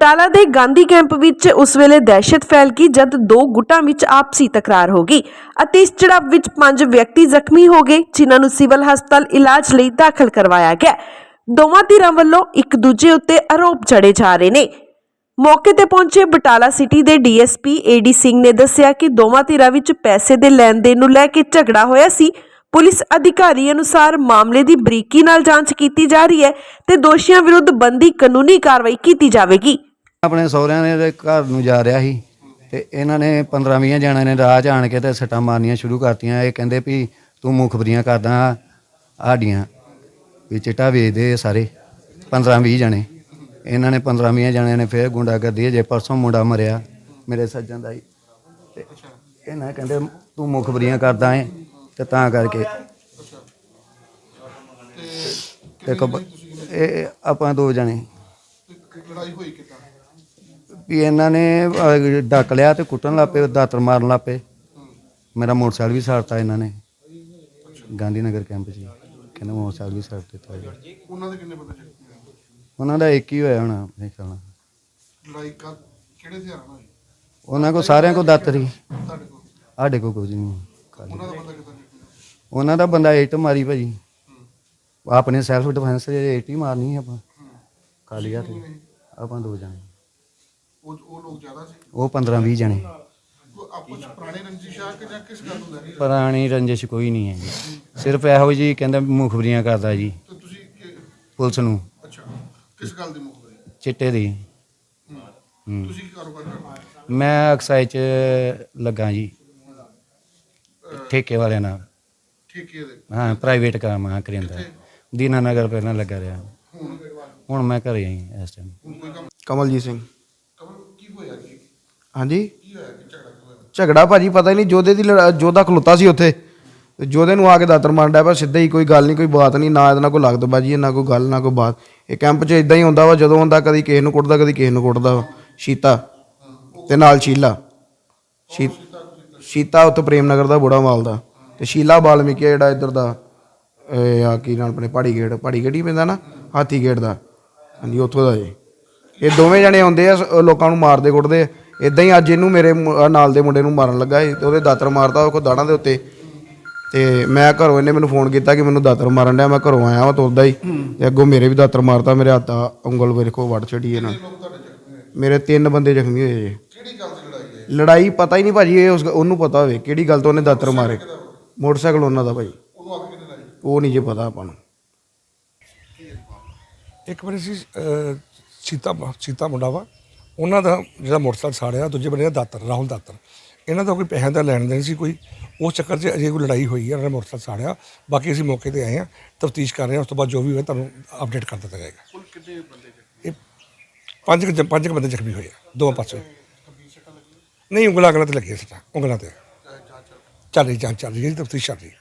ਬਟਾਲਾ ਦੇ ਗਾਂਧੀ ਕੈਂਪ ਵਿੱਚ ਉਸ ਵੇਲੇ ਦਹਿਸ਼ਤ ਫੈਲ ਗਈ ਜਦ ਦੋ ਗੁੱਟਾਂ ਵਿੱਚ ਆਪਸੀ ਤਕਰਾਰ ਹੋ ਗਈ ਅਤੇ ਇਸ ਝੜਪ ਵਿੱਚ ਪੰਜ ਵਿਅਕਤੀ ਜ਼ਖਮੀ ਹੋ ਗਏ, ਜਿਨ੍ਹਾਂ ਨੂੰ ਸਿਵਲ ਹਸਪਤਾਲ ਇਲਾਜ ਲਈ ਦਾਖਲ ਕਰਵਾਇਆ ਗਿਆ। ਦੋਵਾਂ ਧਿਰਾਂ ਵੱਲੋਂ ਇੱਕ ਦੂਜੇ ਉੱਤੇ ਆਰੋਪ ਜੜੇ ਜਾ ਰਹੇ ਨੇ। ਮੌਕੇ ਤੇ ਪਹੁੰਚੇ ਬਟਾਲਾ ਸਿਟੀ ਦੇ ਡੀਐਸਪੀ ਏਡੀ ਸਿੰਘ ਨੇ ਦੱਸਿਆ ਕਿ ਦੋਵਾਂ ਧਿਰਾਂ ਵਿੱਚ ਪੈਸੇ ਦੇ ਲੈਣ ਦੇਣ ਨੂੰ ਲੈ ਕੇ ਝਗੜਾ ਹੋਇਆ ਸੀ। ਪੁਲਿਸ ਅਧਿਕਾਰੀ ਅਨੁਸਾਰ ਮਾਮਲੇ ਦੀ ਬਰੀਕੀ ਨਾਲ ਜਾਂਚ ਕੀਤੀ ਜਾ ਰਹੀ ਹੈ ਤੇ ਦੋਸ਼ੀਆਂ ਵਿਰੁੱਧ ਬੰਦੀ ਕਾਨੂੰਨੀ ਕਾਰਵਾਈ ਕੀਤੀ ਜਾਵੇਗੀ। ਆਪਣੇ ਸਹੁਰਿਆਂ ਦੇ ਘਰ ਨੂੰ ਜਾ ਰਿਹਾ ਸੀ ਤੇ ਇਹਨਾਂ ਨੇ 15-20 ਜਣਿਆਂ ਨੇ ਰਾਹ 'ਚ ਆਣ ਕੇ ਤੇ ਸੱਟਾਂ ਮਾਰਨੀਆਂ ਸ਼ੁਰੂ ਕਰਤੀਆਂ। ਇਹ ਕਹਿੰਦੇ ਵੀ ਤੂੰ ਮੁਖਬਰੀਆਂ ਕਰਦਾ ਆਡੀਆਂ ਵੀ ਚਿੱਟਾ ਵੇਚਦੇ ਇਹ ਸਾਰੇ 15-20 ਜਣੇ। ਇਹਨਾਂ ਨੇ 15-20 ਜਣਿਆਂ ਨੇ ਫੇਰ ਗੁੰਡਾਗਰਦੀ ਜੇ ਪਰਸੋਂ ਮੁੰਡਾ ਮਰਿਆ ਮੇਰੇ ਸੱਜਣ ਦਾ ਹੀ। ਤੇ ਇਹਨਾਂ ਕਹਿੰਦੇ ਤੂੰ ਮੁਖਬਰੀਆਂ ਕਰਦਾ ਏ ਤੇ ਤਾਂ ਕਰਕੇ। ਤੇ ਕਬ- ਇਹ ਆਪਾਂ ਦੋ ਜਣੇ। ਲੜਾਈ ਹੋਈ ਕਿੱਦਾਂ ਵੀ ਇਹਨਾਂ ਨੇ ਅਹ, ਡੱਕ ਲਿਆ ਤੇ ਕੁੱਟਣ ਲੱਪੇ ਦਾਤਰ ਮਾਰਨ ਲੱਪੇ ਮੇਰਾ ਮੋਟਰਸਾਈਕਲ ਵੀ ਸਾੜਤਾ ਇਹਨਾਂ ਨੇ। ਗਾਂਧੀ ਨਗਰ ਕੈਂਪ 'ਚ ਹੀ। ਕਹਿੰਦੇ ਮੋਟਰਸਾਈਕਲ ਵੀ ਸਾੜ ਦਿੱਤਾ ਜੀ। ਉਹਨਾਂ ਦੇ ਕਿੰਨੇ ਬੰਦੇ ਜ਼ਖਮੀ ਹੋਏ? ਉਹਨਾਂ ਦਾ ਇੱਕ ਹੀ ਹੋਇਆ ਹੋਣਾ ਮੇਰੇ ਖਿਆਲ ਨਾਲ। ਲੜਾਈ ਕਾ ਕਿਹੜੇ ਹਥਿਆਰਾਂ ਨਾਲ ਹੋਈ? ਉਹਨਾਂ ਕੋ ਸਾਰਿਆਂ ਕੋ ਦਾਤਰ ਹੀ। ਤੁਹਾਡੇ ਕੋਲ? ਸਾਡੇ ਕੋ ਕੁਝ ਨਹੀਂ। ਖਾਲੀ। ਉਹਨਾਂ ਦਾ ਬੰਦਾ ਕਿੱਦਾਂ ਜ਼ਖਮੀ ਹੋਇਆ? ਉਹਨਾਂ ਦਾ ਬੰਦਾ ਇੱਟ ਮਾਰੀ ਭਾਜੀ। ਆਪਣੇ ਸੈਲਫ ਡਿਫੈਂਸ ਦੇ ਇੱਟ ਹੀ ਮਾਰਨੀ ਆਪਾਂ। ਖਾਲੀ ਹੱਥ। ਆਪਾਂ ਦੋ ਜਣੇ। ਉਹ ਉਹ ਲੋਕ ਜ਼ਿਆਦਾ ਸੀ। ਉਹ 15 20 ਜਣੇ। ਚ ਪੁਰਾਣੇ ਰੰਜਿਸ਼ਾ ਕਿ ਜਾਂ ਕਿਸ ਗੱਲ ਨੂੰ ਲੈ ਪੁਰਾਣੀ ਰੰਜਿਸ਼ ਕੋਈ ਨਹੀਂ ਹੈ ਜੀ। ਸਿਰਫ ਇਹੋ ਜੀ ਕਹਿੰਦਾ ਮੁਖਬਰੀਆਂ ਕਰਦਾ ਜੀ। ਤੇ ਤੁਸੀਂ ਕਿ- ਪੁਲਿਸ ਨੂੰ। ਅੱਛਾ ਕਿਸ ਗੱਲ ਦੀ ਮੁਖਬਰੀ? ਚਿੱਟੇ ਦੀ। ਹੂੰ। ਹੂੰ। ਤੁਸੀਂ ਕੀ ਕਾਰੋਬਾਰ ਕਰਦੇ ਹੋ? ਮੈਂ ਅਕਸਾਈ ਚ ਲੱਗਾ ਜੀ। ਠੇਕੇ ਵਾਲਿਆਂ ਨਾਲ। ਠੇਕੇ ਦੇ? ਹਾਂ ਪ੍ਰਾਈਵੇਟ ਕੰਮ ਆ ਕਰਿੰਦਾ ਦੀਨਾ ਨਗਰ ਪਹਿਲਾਂ ਲੱਗਾ ਰਿਹਾ। ਹੁਣ? ਹੁਣ ਮੈਂ ਘਰੇ ਆਈ ਇਸ ਟਾਈਮ ਹੁਣ ਕੋਈ ਕੰਮ ਕਮਲਜੀਤ ਸਿੰਘ। ਹਾਂਜੀ? ਝਗੜਾ ਭਾਜੀ ਪਤਾ ਹੀ ਨਹੀਂ ਜੋਧੇ ਦੀ ਲੜਾ- ਜੋਧਾ ਖਲੋਤਾ ਸੀ ਉੱਥੇ। ਤੇ ਜੋਧੇ ਨੂੰ ਆ ਕੇ ਦਾਤਰ ਮਾਰਨ ਡਿਆ ਪਿਆ ਸਿੱਧਾ ਹੀ ਕੋਈ ਗੱਲ ਨਹੀਂ ਕੋਈ ਬਾਤ ਨਹੀਂ ਨਾ ਇਹਦੇ ਨਾਲ ਕੋਈ ਲੱਗਦ ਬਾਜੀ ਨਾ ਕੋਈ ਗੱਲ ਨਾ ਕੋਈ ਬਾਤ। ਇਹ ਕੈਂਪ 'ਚ ਇਦਾਂ ਹੀ ਹੁੰਦਾ ਵਾ ਜਦੋਂ ਹੁੰਦਾ ਕਦੀ ਕਿਸੇ ਨੂੰ ਕੁੱਟਦਾ ਕਦੀ ਕਿਸੇ ਨੂੰ ਕੁੱਟਦਾ ਵਾ। ਸ਼ੀਤਾ ਤੇ ਨਾਲ ਸ਼ੀਲਾ। ਸ਼ੀ- ਸ਼ੀਤਾ ਉੱਥੇ ਪ੍ਰੇਮ ਨਗਰ ਦਾ ਬੁੜਾ ਮਾਲ ਦਾ। ਤੇ ਸ਼ੀਲਾ ਬਾਲਮੀਕੀ ਆ ਜਿਹੜਾ ਇੱਧਰ ਦਾ ਇਹ ਆ ਕੀ ਨਾਲ ਆਪਣੇ ਪਹਾੜੀ ਗੇਟ ਪਹਾੜੀ ਗੇਟ ਹੀ ਪੈਂਦਾ ਨਾ ਹਾਥੀ ਗੇਟ ਦਾ। ਹਾਂਜੀ ਉੱਥੋਂ ਦਾ ਜੀ। ਇਹ ਦੋਵੇਂ ਜਣੇ ਆਉਂਦੇ ਆ ਸ- ਲੋਕਾਂ ਨੂੰ ਮਾਰਦੇ ਕੁੱਟਦੇ ਇਦਾਂ ਹੀ ਅੱਜ ਇਹਨੂੰ ਮੇਰੇ ਮੁ- ਆਹ ਨਾਲ ਦੇ ਮੁੰਡੇ ਨੂੰ ਮਾਰਨ ਲੱਗਾ ਸੀ ਤੇ ਉਹਦੇ ਦਾਤਰ ਮਾਰਦਾ ਉਹ ਕੋ ਦਾੜਾਂ ਦੇ ਉੱਤੇ। ਤੇ ਮੈਂ ਘਰੋਂ ਇਹਨੇ ਮੈਨੂੰ ਫੋਨ ਕੀਤਾ ਕਿ ਮੈਨੂੰ ਦਾਤਰ ਮਾਰਨ ਡਿਆ ਮੈਂ ਘਰੋਂ ਆਇਆ ਵਾਂ ਤੁਰਦਾ ਹੀ। ਤੇ ਅੱਗੋਂ ਮੇਰੇ ਵੀ ਦਾਤਰ ਮਾਰਤਾ ਮੇਰੇ ਹੱਥ ਆ ਉਂਗਲ ਮੇਰੇ ਕੋ ਵੜ ਛੜੀ ਇਹਨਾਂ ਮੇਰੇ ਤਿੰਨ ਬੰਦੇ ਜ਼ਖਮੀ ਹੋਏ ਜੀ। ਕਿਹੜੀ ਗੱਲ ਦੀ ਲੜਾਈ ਹੈ ਲੜਾਈ ਪਤਾ ਹੀ ਨਹੀਂ ਭਾਜੀ ਇਹ ਉਸ ਉਹਨੂੰ ਪਤਾ ਹੋਵੇ ਕਿਹੜੀ ਗੱਲ ਤੋਂ ਉਹਨੇ ਦਾਤਰ ਮਾਰੇ। ਮੋਟਰਸਾਈਕਲ ਉਹਨਾਂ ਦਾ ਭਾਜੀ। ਉਹਨੂੰ ਅੱਗ ਕਿਹਨੇ ਲਾਈ? ਉਹ ਨਹੀਂ ਜੇ ਪਤਾ ਆਪਾਂ ਨੂੰ। ਇੱਕ ਵਾਰੀ ਸੀ ਅਹ, ਸੀਤਾ ਸੀਤਾ ਮੁੰਡਾ ਵਾ। ਉਹਨਾਂ ਦਾ ਜਿਹੜਾ ਮੋਟਰਸਾਈਕਲ ਸਾੜਿਆ ਦੂਜੇ ਬੰਦੇ ਦਾ ਦਾਤਰ ਰਾਹੁਲ ਦਾਤਰ ਇਹਨਾਂ ਦਾ ਕੋਈ ਪੈਸਿਆਂ ਦਾ ਲੈਣ ਦੇਣ ਸੀ ਕੋਈ। ਉਸ ਚੱਕਰ 'ਚ ਅਜੇ ਕੋਈ ਲੜਾਈ ਹੋਈ ਹੈ ਉਹਨਾਂ ਨੇ ਮੋਟਰਸਾਈਕਲ ਸਾੜਿਆ। ਬਾਕੀ ਅਸੀਂ ਮੌਕੇ ਤੇ ਆਏ ਹਾਂ ਤਫਤੀਸ਼ ਕਰ ਰਹੇ ਹਾਂ ਉਸ ਤੋਂ ਬਾਅਦ ਜੋ ਵੀ ਹੋਇਆ ਤੁਹਾਨੂੰ ਅਪਡੇਟ ਕਰ ਦਿੱਤਾ ਜਾਏਗਾ। ਕੁੱਲ ਕਿੰਨੇ ਬੰਦੇ ਇਹ ਪੰਜ ਕੁ ਜ- ਪੰਜ ਕੁ ਬੰਦੇ ਜ਼ਖਮੀ ਹੋਏ ਆ ਦੋਵਾਂ ਪਾਸੇ। ਨਹੀਂ ਉਂਗਲਾਂ ਉਂਗਲਾਂ ਤੇ ਲੱਗੀਆਂ ਸੱਟਾਂ ਉਂਗਲਾਂ ਤੇ। ਚੱਲ ਰਹੀ ਜਾਂਚ ਚੱਲ ਰਹੀ ਹੈ ਤਫਤੀਸ਼ ਚੱਲ ਰਹੀ ਹੈ।